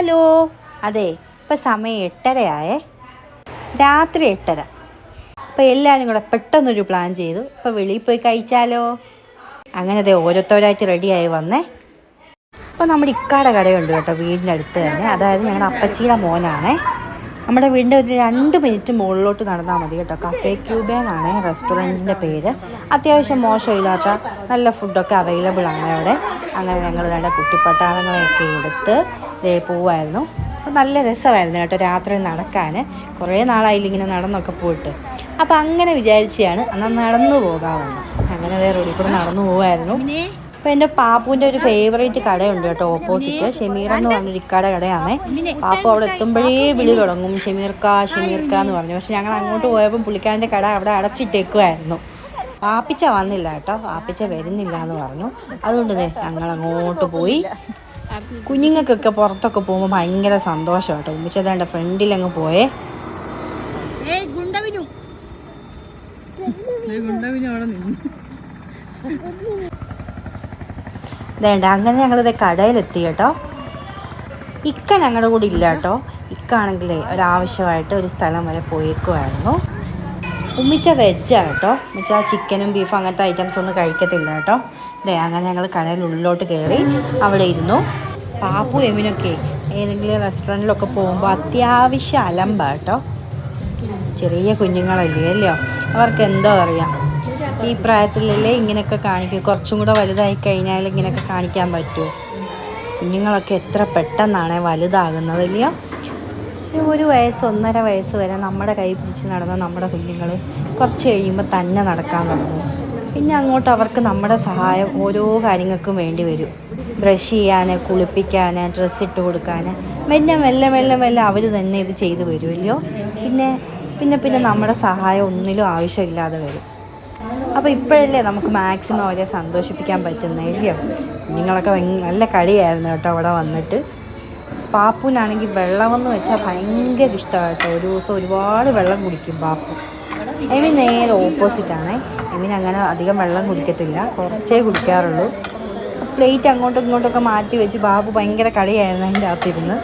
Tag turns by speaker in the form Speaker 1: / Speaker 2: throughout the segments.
Speaker 1: Hello. അതെ ഇപ്പം സമയം എട്ടരയായേ. രാത്രി എട്ടര. അപ്പോൾ എല്ലാവരും കൂടെ പെട്ടെന്നൊരു പ്ലാൻ ചെയ്തു. ഇപ്പോൾ വെളിയിൽ പോയി കഴിച്ചാലോ? അങ്ങനെ അതെ ഓരോരുത്തരായിട്ട് റെഡിയായി വന്നേ. അപ്പോൾ നമ്മുടെ ഇക്കാടെ കടയുണ്ട് കേട്ടോ വീടിന്റെ അടുത്ത് തന്നെ. അതായത് ഞങ്ങളുടെ അപ്പച്ചിയുടെ മോനാണേ. നമ്മുടെ വീടിന്റെ ഒരു രണ്ട് മിനിറ്റ് മുകളിലോട്ട് നടന്നാൽ മതി കേട്ടോ. കഫേ ക്യൂബേന്നാണ് റെസ്റ്റോറന്റിന്റെ പേര്. അത്യാവശ്യം മോശമില്ലാത്ത നല്ല ഫുഡൊക്കെ അവൈലബിൾ ആണ് അവിടെ. അങ്ങനെ ഞങ്ങൾ വേണ്ട കുട്ടിപ്പട്ടാളങ്ങളെയൊക്കെ എടുത്ത് ദേ പോവായിരുന്നു. അപ്പോൾ നല്ല രസമായിരുന്നു കേട്ടോ രാത്രി നടക്കാൻ കുറേ നാളായില്ല ഇങ്ങനെ നടന്നൊക്കെ പോയിട്ട്. അപ്പോൾ അങ്ങനെ വിചാരിച്ചാണ് എന്നാൽ നടന്നു പോകാമെന്ന്. അങ്ങനെ വേറെ റോഡിൽ കൂടെ നടന്നു പോവായിരുന്നു. അപ്പോൾ എന്റെ പാപ്പുവിന്റെ ഒരു ഫേവറേറ്റ് കടയുണ്ട് കേട്ടോ ഓപ്പോസിറ്റ് ഷെമീർ എന്ന് പറഞ്ഞൊരു ഇക്കാട കടയാണ്. പാപ്പു അവിടെ എത്തുമ്പോഴേ വിളി തുടങ്ങും. ഷെമീർക്ക ഷെമീർക്ക എന്ന് പറഞ്ഞു. പക്ഷെ ഞങ്ങൾ അങ്ങോട്ട് പോയപ്പോൾ പുള്ളിക്കാരന്റെ കട അവിടെ അടച്ചിട്ടേക്കുമായിരുന്നു പാപ്പിച്ച വന്നില്ല കേട്ടോ. പാപ്പിച്ച വരുന്നില്ല എന്ന് പറഞ്ഞു. അതുകൊണ്ട് ദേ ഞങ്ങൾ അങ്ങോട്ട് പോയി. കുഞ്ഞുങ്ങൾക്കൊക്കെ പുറത്തൊക്കെ പോകുമ്പോൾ ഭയങ്കര സന്തോഷം കേട്ടോ. ഉമ്മിച്ചതാണ്ട് ഫ്രണ്ടിൽ അങ്ങ് പോയേ.
Speaker 2: ഗുണ്ടവിനു അവിടെ നിന്നു.
Speaker 1: വേണ്ട അങ്ങനെ ഞങ്ങളിത് കടയിലെത്തി കേട്ടോ. ഇക്ക ഞങ്ങളുടെ കൂടെ ഇല്ല കേട്ടോ. ഇക്കാണെങ്കിലേ ഒരാവശ്യമായിട്ട് ഒരു സ്ഥലം വരെ പോയേക്കുമായിരുന്നു ഉമ്മിച്ച വെജാണ് കേട്ടോ. ഉമ്മിച്ച ചിക്കനും ബീഫും അങ്ങനത്തെ ഐറ്റംസ് ഒന്നും കഴിക്കത്തില്ല കേട്ടോ. അല്ലേ അങ്ങനെ ഞങ്ങൾ കടയിൽ ഉള്ളിലോട്ട് കയറി അവിടെ ഇരുന്നു. പാപ്പു എമിനൊക്കെ ഏതെങ്കിലും റെസ്റ്റോറന്റിലൊക്കെ പോകുമ്പോൾ അത്യാവശ്യം അലമ്പാണ് കേട്ടോ. ചെറിയ കുഞ്ഞുങ്ങളല്ലേ അല്ലയോ അവർക്ക് എന്തോ അറിയാം. ഈ പ്രായത്തിലല്ലേ ഇങ്ങനെയൊക്കെ കാണിക്കും. കുറച്ചും കൂടെ വലുതായി കഴിഞ്ഞാൽ ഇങ്ങനെയൊക്കെ കാണിക്കാൻ പറ്റുമോ കുഞ്ഞുങ്ങളൊക്കെ എത്ര പെട്ടെന്നാണ് വലുതാകുന്നത് ഇല്ലയോ? ഒരു വയസ്സ് ഒന്നര വയസ്സ് വരെ നമ്മുടെ കൈ പിടിച്ച് നടന്ന നമ്മുടെ കുഞ്ഞുങ്ങൾ കുറച്ച് കഴിയുമ്പോൾ തന്നെ നടക്കാൻ തുടങ്ങും. പിന്നെ അങ്ങോട്ട് അവർക്ക് നമ്മുടെ സഹായം ഓരോ കാര്യങ്ങൾക്കും വേണ്ടി വരും. ബ്രഷ് ചെയ്യാൻ കുളിപ്പിക്കാൻ ഡ്രസ്സ് ഇട്ട് കൊടുക്കാൻ മെല്ലെ മെല്ലെ മെല്ലെ മെല്ലെ അവർ തന്നെ ഇത് ചെയ്തു വരുമല്ലോ പിന്നെ പിന്നെ പിന്നെ നമ്മുടെ സഹായം ഒന്നിലും ആവശ്യമില്ലാതെ വരും. അപ്പോൾ ഇപ്പോഴല്ലേ നമുക്ക് മാക്സിമം അവരെ സന്തോഷിപ്പിക്കാൻ പറ്റുന്നത് ഇല്ലയോ? കുഞ്ഞുങ്ങളൊക്കെ നല്ല കളിയായിരുന്നു കേട്ടോ അവിടെ വന്നിട്ട്. പാപ്പുനാണെങ്കിൽ വെള്ളമെന്ന് വെച്ചാൽ ഭയങ്കര ഇഷ്ടമാണ് ഒരു ദിവസം ഒരുപാട് വെള്ളം കുടിക്കും പാപ്പു. എമിൻ നേരെ ഓപ്പോസിറ്റാണേ എമിൻ അങ്ങനെ അധികം വെള്ളം കുടിക്കത്തില്ല. കുറച്ചേ കുടിക്കാറുള്ളൂ. പ്ലേറ്റ് അങ്ങോട്ടും ഇങ്ങോട്ടൊക്കെ മാറ്റി വെച്ച് ബാബു ഭയങ്കര കളിയായിരുന്നു അതിന്റെ അകത്തിരുന്ന്.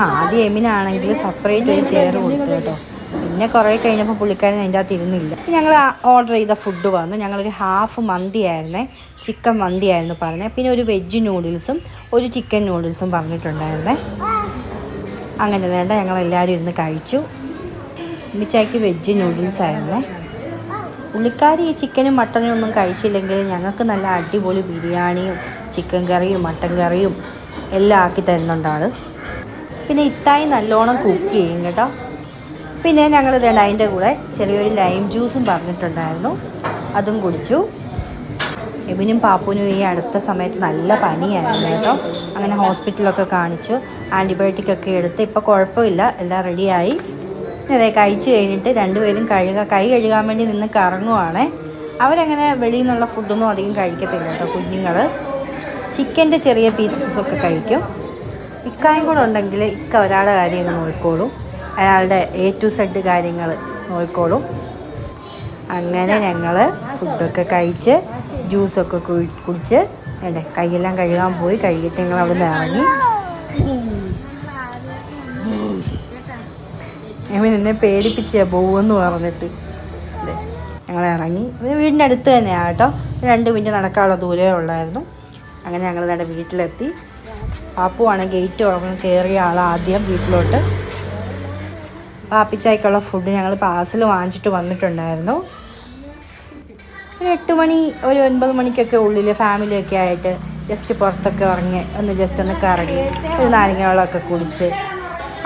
Speaker 1: ആ ആദ്യം എമിനാണെങ്കിൽ സെപ്പറേറ്റ് ഒരു ചെയർ കൊടുത്തു കേട്ടോ. പിന്നെ കുറേ കഴിഞ്ഞപ്പോൾ പുള്ളിക്കാരൻ അതിന്റെ അകത്ത് ഇരുന്നില്ല. ഞങ്ങൾ ഓർഡർ ചെയ്ത ഫുഡ് വന്നു. ഞങ്ങളൊരു ഹാഫ് മന്തി ആയിരുന്നേ. ചിക്കൻ മന്തി ആയിരുന്നു പറഞ്ഞത് പിന്നെ ഒരു വെജ് നൂഡിൽസും ഒരു ചിക്കൻ നൂഡിൽസും പറഞ്ഞിട്ടുണ്ടായിരുന്നേ. അങ്ങനെ വേണ്ട ഞങ്ങളെല്ലാവരും ഇരുന്ന് കഴിച്ചു. മിച്ചായ്ക്ക് വെജ് നൂഡിൽസ് ആയിരുന്നേ. പുള്ളിക്കാരി ഈ ചിക്കനും മട്ടനും ഒന്നും കഴിച്ചില്ലെങ്കിൽ ഞങ്ങൾക്ക് നല്ല അടിപൊളി ബിരിയാണിയും ചിക്കൻ കറിയും മട്ടൻ കറിയും എല്ലാം ആക്കി തരുന്നുണ്ട് ആൾ. പിന്നെ ഇത്തായി നല്ലോണം കുക്ക് ചെയ്യും കേട്ടോ. പിന്നെ ഞങ്ങൾ ഇതേണ്ട അതിന്റെ കൂടെ ചെറിയൊരു ലൈം ജ്യൂസും പറഞ്ഞിട്ടുണ്ടായിരുന്നു. അതും കുടിച്ചു. എബിനും പാപ്പുനും ഈ അടുത്ത സമയത്ത് നല്ല പനിയായിരുന്നു കേട്ടോ. അങ്ങനെ ഹോസ്പിറ്റലൊക്കെ കാണിച്ചു. ആന്റിബയോട്ടിക് ഒക്കെ എടുത്ത് ഇപ്പോൾ കുഴപ്പമില്ല. എല്ലാം റെഡിയായി അതെ കഴിച്ചു കഴിഞ്ഞിട്ട് രണ്ടുപേരും കഴുകാൻ കൈ കഴുകാൻ വേണ്ടി നിന്ന് കറങ്ങുവാണേ. അവരങ്ങനെ വെളിയിൽ നിന്നുള്ള ഫുഡൊന്നും അധികം കഴിക്കത്തില്ല കേട്ടോ കുഞ്ഞുങ്ങൾ ചിക്കന്റെ ചെറിയ പീസസ് ഒക്കെ കഴിക്കും. ഇക്കായും കൂടെ ഉണ്ടെങ്കിൽ ഇക്ക ഒരാളുടെ കാര്യം നോക്കിക്കോളും. അയാളുടെ എ ടു സെഡ് കാര്യങ്ങൾ നോക്കിക്കോളും. അങ്ങനെ ഞങ്ങൾ ഫുഡൊക്കെ കഴിച്ച് ജ്യൂസൊക്കെ കുടി- കുടിച്ച് അല്ലേ കൈയെല്ലാം കഴുകാൻ പോയി. കഴുകിയിട്ട് ഞങ്ങൾ അവിടെ നിന്ന് ഇറങ്ങി. ഞാൻ എന്നെ പേടിപ്പിച്ച പോവെന്ന് പറഞ്ഞിട്ട്. ഞങ്ങൾ ഇറങ്ങി. വീടിന്റെ അടുത്ത് തന്നെയാണ് കേട്ടോ. രണ്ട് മിനിറ്റ് നടക്കാനുള്ള ദൂരമേ ഉള്ളായിരുന്നു. അങ്ങനെ ഞങ്ങൾ നമ്മുടെ വീട്ടിലെത്തി. പാപ്പുവാണ് ഗേറ്റ് തുറന്ന് കയറിയ ആൾ ആദ്യം വീട്ടിലോട്ട്. പാപ്പിച്ചായ്ക്കുള്ള ഫുഡ് ഞങ്ങൾ പാർസൽ വാങ്ങിച്ചിട്ട് വന്നിട്ടുണ്ടായിരുന്നു. ഒരു എട്ട് മണി ഒരു ഒൻപത് മണിക്കൊക്കെ ഉള്ളിൽ ഫാമിലിയൊക്കെ ആയിട്ട് ജസ്റ്റ് പുറത്തൊക്കെ ഇറങ്ങി ഒന്ന് ജസ്റ്റ് ഒന്ന് കറങ്ങി ഒരു നാരങ്ങ വെള്ളമൊക്കെ കുടിച്ച്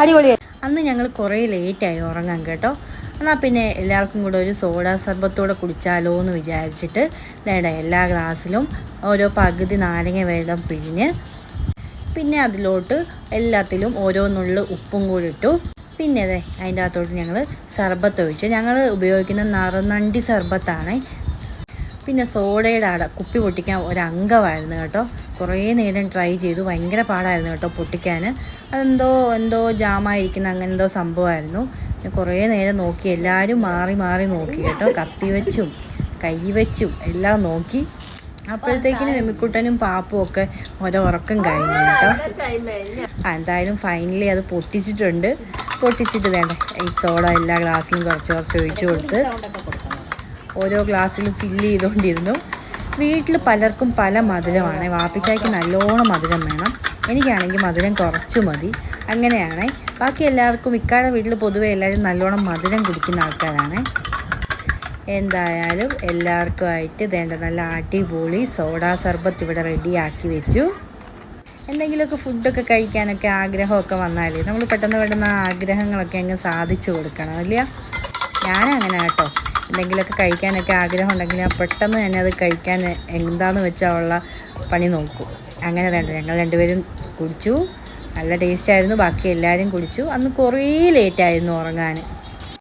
Speaker 1: അടിപൊളിയായി അന്ന് ഞങ്ങൾ കുറേ ലേറ്റായി ഉറങ്ങാൻ കേട്ടോ. എന്നാൽ പിന്നെ എല്ലാവർക്കും കൂടെ ഒരു സോഡ സർബത്തോടെ കുടിച്ചാലോ എന്ന് വിചാരിച്ചിട്ട് നേട എല്ലാ ഗ്ലാസ്സിലും ഓരോ പകുതി നാരങ്ങ വെള്ളം പിഴിഞ്ഞ് പിന്നെ അതിലോട്ട് എല്ലാത്തിലും ഓരോന്നുള്ള ഉപ്പും കൂടി ഇട്ടു. പിന്നെ അതെ അതിന്റെ അകത്തോട്ട് ഞങ്ങൾ സർബത്ത് ഒഴിച്ച് ഞങ്ങൾ ഉപയോഗിക്കുന്ന നറുനണ്ടി സർബത്താണ്. പിന്നെ സോഡയുടെ അട കുപ്പി പൊട്ടിക്കാൻ ഒരംഗമായിരുന്നു കേട്ടോ. കുറേ നേരം ട്രൈ ചെയ്തു ഭയങ്കര പാടായിരുന്നു കേട്ടോ പൊട്ടിക്കാൻ അതെന്തോ എന്തോ ജാമായിരിക്കുന്ന അങ്ങനെ എന്തോ സംഭവമായിരുന്നു കുറേ നേരം നോക്കി എല്ലാവരും മാറി മാറി നോക്കി കേട്ടോ. കത്തി വെച്ചും കൈ വെച്ചും എല്ലാം നോക്കി. അപ്പോഴത്തേക്കിന് വെമ്മിക്കുട്ടനും പാപ്പും ഒക്കെ ഓരോ ഉറക്കം കഴിഞ്ഞു കേട്ടോ. എന്തായാലും ഫൈനലി അത് പൊട്ടിച്ചിട്ടുണ്ട്. പൊട്ടിച്ചിട്ട് വേണ്ട. ഈ സോഡ എല്ലാ ഗ്ലാസ്സിലും കുറച്ച് കുറച്ച് ഒഴിച്ച് കൊടുത്ത് ഓരോ ഗ്ലാസ്സിലും ഫില്ല് ചെയ്തുകൊണ്ടിരുന്നു. വീട്ടിൽ പലർക്കും പല മധുരമാണ്. വാപ്പിച്ചായ്ക്ക് നല്ലോണം മധുരം വേണം. എനിക്കാണെങ്കിൽ മധുരം കുറച്ച് മതി. അങ്ങനെയാണ്. ബാക്കി എല്ലാവർക്കും ഇക്കാടെ വീട്ടിൽ പൊതുവെ എല്ലാവരും നല്ലോണം മധുരം കുടിക്കുന്ന ആൾക്കാരാണ്. എന്തായാലും എല്ലാവർക്കുമായിട്ട് വേണ്ട നല്ല അടിപൊളി സോഡാ സർബത്ത് ഇവിടെ റെഡിയാക്കി വെച്ചു. എന്തെങ്കിലുമൊക്കെ ഫുഡൊക്കെ കഴിക്കാനൊക്കെ ആഗ്രഹമൊക്കെ വന്നാലേ നമ്മൾ പെട്ടെന്ന് പെട്ടെന്ന് ആഗ്രഹങ്ങളൊക്കെ അങ്ങ് സാധിച്ചു കൊടുക്കണം അല്ല ഞാനങ്ങനെ കേട്ടോ. എന്തെങ്കിലുമൊക്കെ കഴിക്കാനൊക്കെ ആഗ്രഹം ഉണ്ടെങ്കിൽ ഞാൻ പെട്ടെന്ന് തന്നെ അത് കഴിക്കാൻ എന്താന്ന് വെച്ചാൽ ഉള്ള പണി നോക്കും. അങ്ങനെ വേണ്ട ഞങ്ങൾ രണ്ടുപേരും കുടിച്ചു. നല്ല ടേസ്റ്റായിരുന്നു ബാക്കി എല്ലാവരും കുടിച്ചു. അന്ന് കുറേ ലേറ്റായിരുന്നു ഉറങ്ങാൻ.